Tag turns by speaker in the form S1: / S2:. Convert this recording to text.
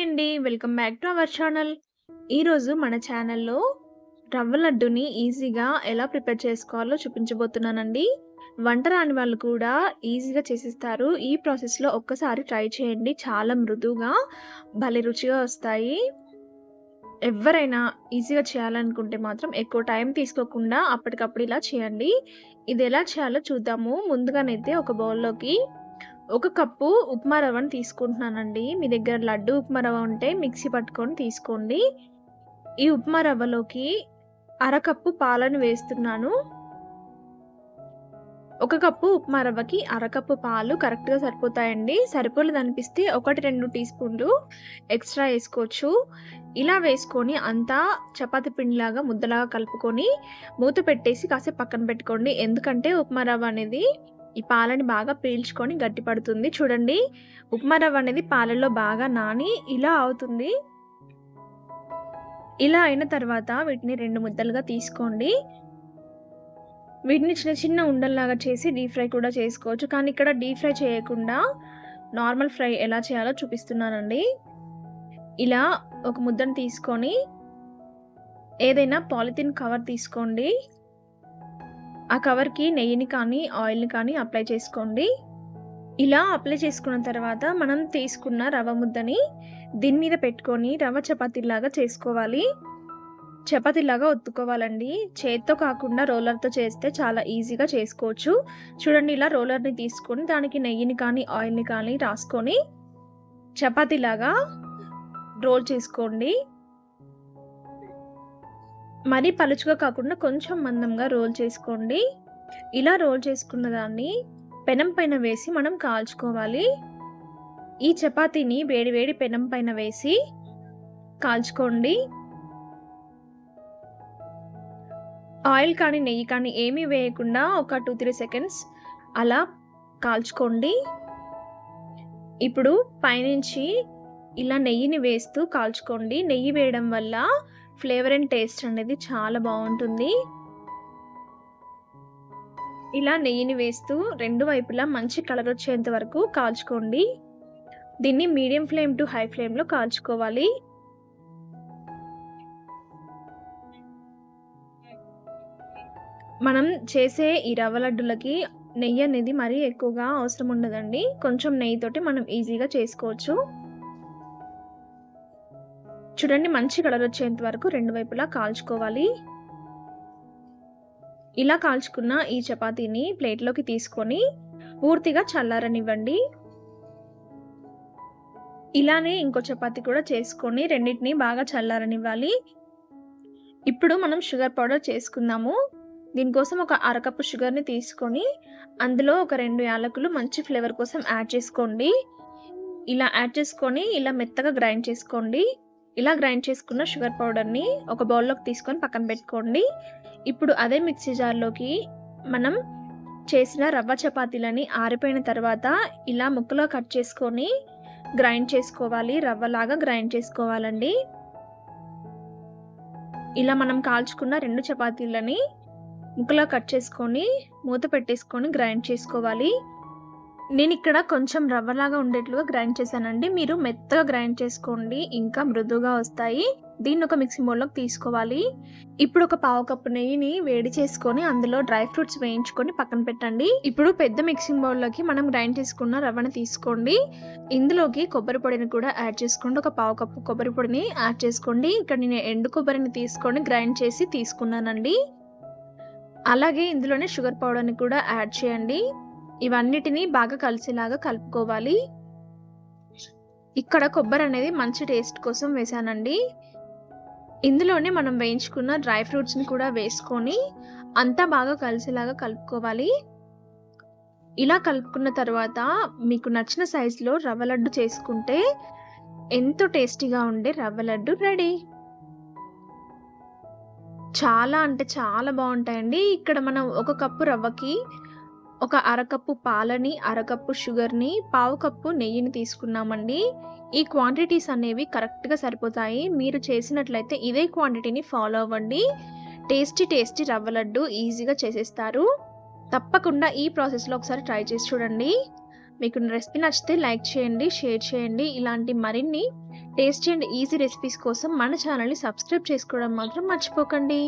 S1: అండి. Welcome back to our channel. ఈరోజు మన ఛానల్‌లో రవ్వ లడ్డుని ఈజీగా ఎలా ప్రిపేర్ చేసుకోవాలో చూపించబోతున్నానండి. వంట రాని వాళ్ళు కూడా ఈజీగా చేసేస్తారు. ఈ ప్రాసెస్‌లో ఒక్కసారి ట్రై చేయండి. చాలా మృదువుగా, భలే రుచిగా వస్తాయి. ఎవరైనా ఈజీగా చేయాలనుకుంటే మాత్రం ఎక్కువ టైం తీసుకోకుండా అప్పటికప్పుడు ఇలా చేయండి. ఇది ఎలా చేయాలో చూద్దాము. ముందుగానైతే ఒక బౌల్‌లోకి ఒక కప్పు ఉప్మా రవ్వను తీసుకుంటున్నానండి. మీ దగ్గర లడ్డు ఉప్మా రవ్వ ఉంటే మిక్సీ పట్టుకొని తీసుకోండి. ఈ ఉప్మా రవ్వలోకి అరకప్పు పాలను వేస్తున్నాను. ఒక కప్పు ఉప్మా రవ్వకి అరకప్పు పాలు కరెక్ట్‌గా సరిపోతాయండి. సరిపోలేదు అనిపిస్తే ఒకటి రెండు టీ స్పూన్లు ఎక్స్‌ట్రా వేసుకోవచ్చు ఇలా వేసుకొని అంతా చపాతి పిండిలాగా ముద్దలాగా కలుపుకొని మూత పెట్టేసి కాసేపు పక్కన పెట్టుకోండి. ఎందుకంటే ఉప్మా రవ్వ అనేది ఈ పాలని బాగా పీల్చుకొని గట్టి పడుతుంది. చూడండి ఉప్మా రవ్వ అనేది పాలల్లో బాగా నాని ఇలా అవుతుంది. ఇలా అయిన తర్వాత వీటిని రెండు ముద్దలుగా తీసుకోండి. వీటిని చిన్న చిన్న ఉండల్లాగా చేసి డీప్ ఫ్రై కూడా చేసుకోవచ్చు. కానీ ఇక్కడ డీప్ ఫ్రై చేయకుండా నార్మల్ ఫ్రై ఎలా చేయాలో చూపిస్తున్నానండి. ఇలా ఒక ముద్దను తీసుకొని ఏదైనా పాలిథిన్ కవర్ తీసుకోండి. ఆ కవర్‌కి నెయ్యిని కానీ, ఆయిల్‌ని కానీ అప్లై చేసుకోండి. ఇలా అప్లై చేసుకున్న తర్వాత మనం తీసుకున్న రవ ముద్దని దీని మీద పెట్టుకొని రవ చపాతీలాగా చేసుకోవాలి. చపాతీలాగా ఒత్తుకోవాలండి. చేత్తో కాకుండా రోలర్‌తో చేస్తే చాలా ఈజీగా చేసుకోవచ్చు. చూడండి ఇలా రోలర్‌ని తీసుకొని దానికి నెయ్యిని కానీ, ఆయిల్‌ని కానీ రాసుకొని చపాతీలాగా రోల్ చేసుకోండి. మరీ పలుచుగా కాకుండా కొంచెం మందంగా రోల్ చేసుకోండి. ఇలా రోల్ చేసుకున్న దాన్ని పెనం పైన వేసి మనం కాల్చుకోవాలి. ఈ చపాతీని వేడి వేడి పెనం పైన వేసి కాల్చుకోండి. ఆయిల్ కానీ, నెయ్యి కానీ ఏమీ వేయకుండా ఒక 2, 3 సెకండ్స్ అలా కాల్చుకోండి. ఇప్పుడు పైనుంచి ఇలా నెయ్యిని వేస్తూ కాల్చుకోండి. నెయ్యి వేయడం వల్ల ఫ్లేవర్ అండ్ టేస్ట్ అనేది చాలా బాగుంటుంది ఇలా నెయ్యిని వేస్తూ రెండు వైపులా మంచి కలర్ వచ్చేంత వరకు కాల్చుకోండి. దీన్ని మీడియం ఫ్లేమ్ టు హై ఫ్లేమ్‌లో కాల్చుకోవాలి. మనం చేసే ఈ రవ్వ లడ్డులకి నెయ్యి అనేది మరీ ఎక్కువగా అవసరం ఉండదండి. కొంచెం నెయ్యితోటి మనం ఈజీగా చేసుకోవచ్చు. చూడండి మంచి కలర్ వచ్చేంత వరకు రెండు వైపులా కాల్చుకోవాలి. ఇలా కాల్చుకున్న ఈ చపాతీని ప్లేట్‌లోకి తీసుకొని పూర్తిగా చల్లారనివ్వండి. ఇలానే ఇంకో చపాతీ కూడా చేసుకొని రెండిటిని బాగా చల్లారనివ్వాలి. ఇప్పుడు మనం షుగర్ పౌడర్ చేసుకుందాము. దీనికోసం ఒక అరకప్పు షుగర్‌ని తీసుకొని అందులో ఒక రెండు యాలకులు మంచి ఫ్లేవర్ కోసం యాడ్ చేసుకోండి. ఇలా యాడ్ చేసుకొని ఇలా మెత్తగా గ్రైండ్ చేసుకోండి. ఇలా గ్రైండ్ చేసుకున్న షుగర్ పౌడర్‌ని ఒక బౌల్‌లోకి తీసుకొని పక్కన పెట్టుకోండి. ఇప్పుడు అదే మిక్సీ జార్‌లోకి మనం చేసిన రవ్వ చపాతీలని ఆరిపోయిన తర్వాత ఇలా ముక్కలో కట్ చేసుకొని గ్రైండ్ చేసుకోవాలి. రవ్వలాగా గ్రైండ్ చేసుకోవాలండి. ఇలా మనం కాల్చుకున్న రెండు చపాతీలని ముక్కలో కట్ చేసుకొని మూత పెట్టేసుకొని గ్రైండ్ చేసుకోవాలి. నేను ఇక్కడ కొంచెం రవ్వలాగా ఉండేట్లుగా గ్రైండ్ చేశానండి. మీరు మెత్తగా గ్రైండ్ చేసుకోండి. ఇంకా మృదువుగా వస్తాయి. దీన్ని ఒక మిక్సింగ్ బౌల్‌లోకి తీసుకోవాలి. ఇప్పుడు ఒక పావు కప్పు నెయ్యిని వేడి చేసుకొని అందులో డ్రై ఫ్రూట్స్ వేయించుకొని పక్కన పెట్టండి. ఇప్పుడు పెద్ద మిక్సింగ్ బౌల్‌లోకి మనం గ్రైండ్ చేసుకున్న రవ్వని తీసుకోండి. ఇందులోకి కొబ్బరి పొడిని కూడా యాడ్ చేసుకోండి. ఒక పావు కప్పు కొబ్బరి పొడిని యాడ్ చేసుకోండి. ఇక్కడ నేను ఎండు కొబ్బరిని తీసుకొని గ్రైండ్ చేసి తీసుకున్నానండి. అలాగే ఇందులోనే షుగర్ పౌడర్‌ని కూడా యాడ్ చేయండి. ఇవన్నిటిని బాగా కలిసేలాగా కలుపుకోవాలి. ఇక్కడ కొబ్బరి అనేది మంచి టేస్ట్ కోసం వేశానండి. ఇందులోనే మనం వేయించుకున్న డ్రై ఫ్రూట్స్‌ని కూడా వేసుకొని అంతా బాగా కలిసేలాగా కలుపుకోవాలి. ఇలా కలుపుకున్న తర్వాత మీకు నచ్చిన సైజులో రవ్వ లడ్డు చేసుకుంటే ఎంతో టేస్టీగా ఉండే రవ్వ లడ్డు రెడీ. చాలా అంటే చాలా బాగుంటాయండి ఇక్కడ మనం ఒక కప్పు రవ్వకి ఒక అరకప్పు పాలని, అరకప్పు షుగర్‌ని, పావు కప్పు నెయ్యిని తీసుకున్నామండి. ఈ క్వాంటిటీస్ అనేవి కరెక్ట్‌గా సరిపోతాయి. మీరు చేసినట్లయితే ఇదే క్వాంటిటీని ఫాలో అవ్వండి. టేస్టీ టేస్టీ రవ్వ లడ్డు ఈజీగా చేసేస్తారు. తప్పకుండా ఈ ప్రాసెస్‌లో ఒకసారి ట్రై చేసి చూడండి. మీకు రెసిపీ నచ్చితే లైక్ చేయండి, షేర్ చేయండి. ఇలాంటి మరిన్ని టేస్టీ అండ్ ఈజీ రెసిపీస్ కోసం మన ఛానల్ని సబ్స్క్రైబ్ చేసుకోవడం మాత్రం మర్చిపోకండి